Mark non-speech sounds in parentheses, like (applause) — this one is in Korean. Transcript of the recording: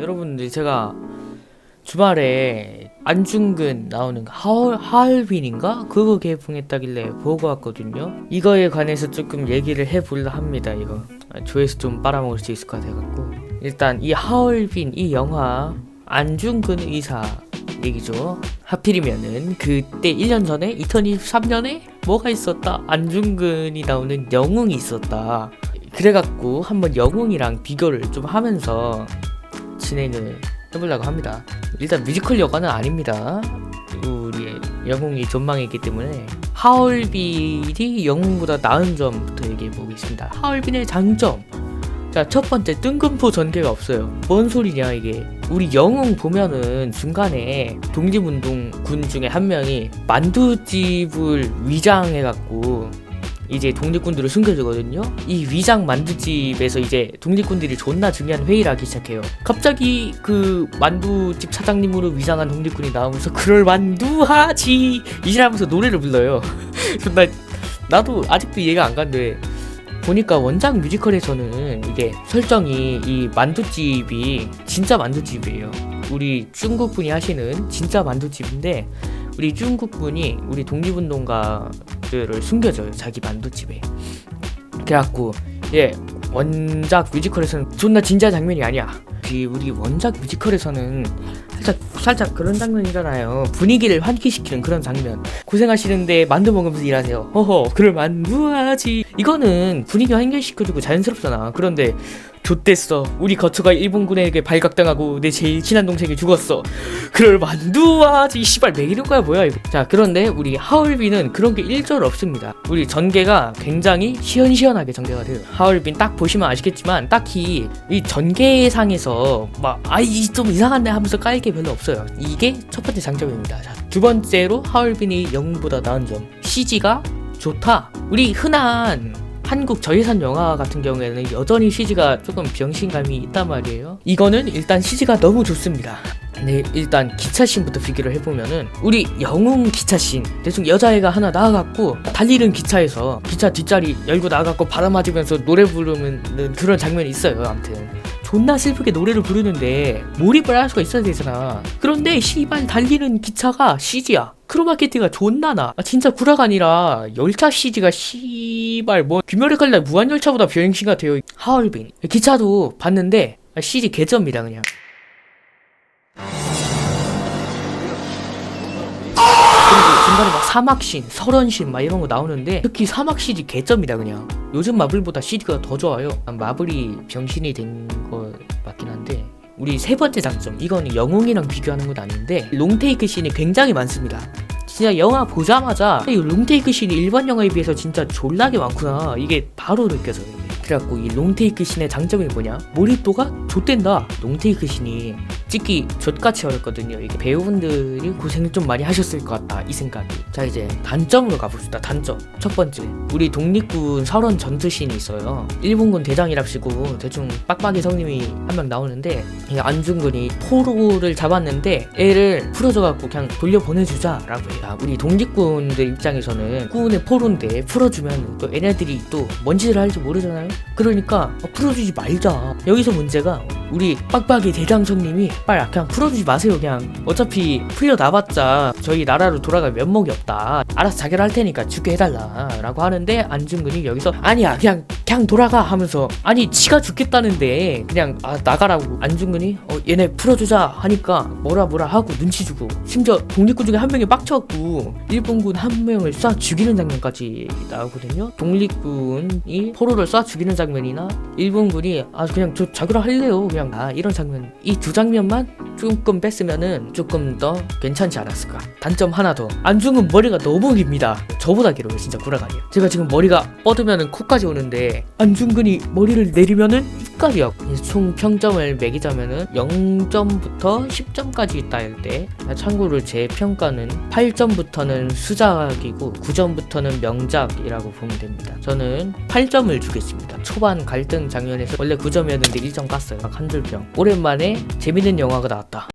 여러분들 제가 주말에 안중근 나오는 거 하얼, 하얼빈인가? 그거 개봉했다길래 보고 왔거든요. 이거에 관해서 조금 얘기를 해볼라 합니다. 이거 아, 조회수 좀 빨아먹을 수 있을 것 같아갖고 일단 이 하얼빈 이 영화 안중근 의사 얘기죠. 하필이면은 그때 1년 전에 2023년에 뭐가 있었다? 안중근이 나오는 영웅이 있었다. 그래갖고 한번 영웅이랑 비교를 좀 하면서 진행을 해보려고 합니다. 일단 뮤지컬 영화는 아닙니다. 우리 영웅이 전망이기 때문에 하얼빈이 영웅보다 나은 점부터 얘기해 보겠습니다. 하얼빈의 장점. 자, 첫 번째 뜬금포 전개가 없어요. 뭔 소리냐 이게. 우리 영웅 보면은 중간에 독립운동 군 중에 한 명이 만두집을 위장해 갖고 이제 독립군들을 숨겨주거든요. 이 위장 만두집에서 이제 독립군들이 존나 중요한 회의를 하기 시작해요. 갑자기 그 만두집 사장님으로 위장한 독립군이 나오면서 그럴 만두하지 이지라면서 노래를 불러요. (laughs) 나 나도 아직도 이해가 안 간대. 보니까 원작 뮤지컬에서는 이게 설정이 이 만두집이 진짜 만두집이에요. 우리 중국 분이 하시는 진짜 만두집인데 우리 중국 분이 우리 독립운동가 들을 숨겨줘요 자기 만두집에. 그래갖고 예 원작 뮤지컬에서는 존나 진지한 장면이 아니야. 그 우리 원작 뮤지컬에서는 살짝 살짝 그런 장면이잖아요. 분위기를 환기시키는 그런 장면. 고생하시는데 만두 먹으면서 일하세요. 허허, 그걸 만두하지. 이거는 분위기 환기시켜주고 자연스럽잖아. 그런데 좆됐어. 우리 거처가 일본군에게 발각당하고 내 제일 친한 동생이 죽었어. 그걸 만두하지. 씨발 매기는 거야 뭐야 이거. 자 그런데 우리 하얼빈은 그런 게 일절 없습니다. 우리 전개가 굉장히 시원시원하게 전개가 돼요. 하얼빈 딱 보시면 아시겠지만 딱히 이 전개상에서 막 아이 좀 이상한데 하면서 깔 게 별로 없어요. 이게 첫 번째 장점입니다. 자, 두 번째로 하얼빈이 영웅보다 나은 점. CG가 좋다. 우리 흔한 한국 저예산 영화 같은 경우에는 여전히 CG가 조금 병신감이 있단 말이에요. 이거는 일단 CG가 너무 좋습니다. 네, 일단 기차씬부터 비교를 해보면은 우리 영웅 기차씬 대충 여자애가 하나 나와갖고 달리는 기차에서 기차 뒷자리 열고 나와갖고 바람 맞으면서 노래 부르는 그런 장면이 있어요. 아무튼 존나 슬프게 노래를 부르는데 몰입을 할 수가 있어야 되잖아. 그런데 씨발 달리는 기차가 CG야. 크로마케팅가 존나 나. 아, 진짜 구라가 아니라 열차 CG가 씨발 뭐 귀멸의 칼날 무한열차보다 비행신 같아요. 하얼빈 기차도 봤는데 아, CG 개점이다 그냥. 중간에 막 사막신, 설원신 막 이런 거 나오는데 특히 사막 CG 개점이다 그냥. 요즘 마블보다 CG가 더 좋아요. 아, 마블이 병신이 된 거 맞긴 한데 우리 세 번째 장점 이거는 영웅이랑 비교하는 건 아닌데 롱테이크 씬이 굉장히 많습니다. 진짜 영화 보자마자 이 롱테이크 씬이 일반 영화에 비해서 진짜 졸라게 많구나 이게 바로 느껴져요. 그래갖고 이 롱테이크 씬의 장점이 뭐냐? 몰입도가 좆된다. 롱테이크 씬이 찍기 좆같이 어렵거든요. 이게 배우분들이 고생 좀 많이 하셨을 것 같다 이 생각이. 자 이제 단점으로 가봅시다. 단점 첫 번째 우리 독립군 설원 전투씬이 있어요. 일본군 대장이랍시고 대충 빡빡이 성님이 한 명 나오는데 이 안중근이 포로를 잡았는데 애를 풀어줘갖고 그냥 돌려 보내주자라고 해요. 우리 독립군들 입장에서는 군의 포로인데 풀어주면 또 얘네들이 또뭔 짓을 할지 모르잖아요. 그러니까 어, 풀어주지 말자. 여기서 문제가 우리 빡빡이 대장 성님이 빨리 그냥 풀어주지 마세요. 그냥 어차피 풀려 나봤자 저희 나라로 돌아갈 면목이 없다. 알아서 자결 할 테니까 죽게 해달라 라고 하는데 안중근이 여기서 아니야 그냥 그냥 돌아가 하면서 아니 지가 죽겠다는데 그냥 아 나가라고 안중근이 어 얘네 풀어주자 하니까 뭐라 뭐라 하고 눈치 주고 심지어 독립군 중에 한 명이 빡쳐갖고 일본군 한 명을 쏴 죽이는 장면까지 나오거든요 독립군이 포로를 쏴 죽이는 장면이나 일본군이 아 그냥 저 자결 할래요 그냥 아 이런 장면 이 두 장면 만 조금 뺐으면은 조금 더 괜찮지 않았을까. 단점 하나 더. 안중근 머리가 너무 깁니다. 저보다 길어요 진짜 구라가니요 제가 지금 머리가 뻗으면은 코까지 오는데 안중근이 머리를 내리면은 입까지요 총 평점을 매기자면은 0점부터 10점까지 따일 때 참고로 제 평가는 8점부터는 수작이고 9점부터는 명작이라고 보면 됩니다. 저는 8점을 주겠습니다. 초반 갈등 장면에서 원래 9점이었는데 1점 깠어요. 막 한줄평. 오랜만에 재밌는 영화가 나왔다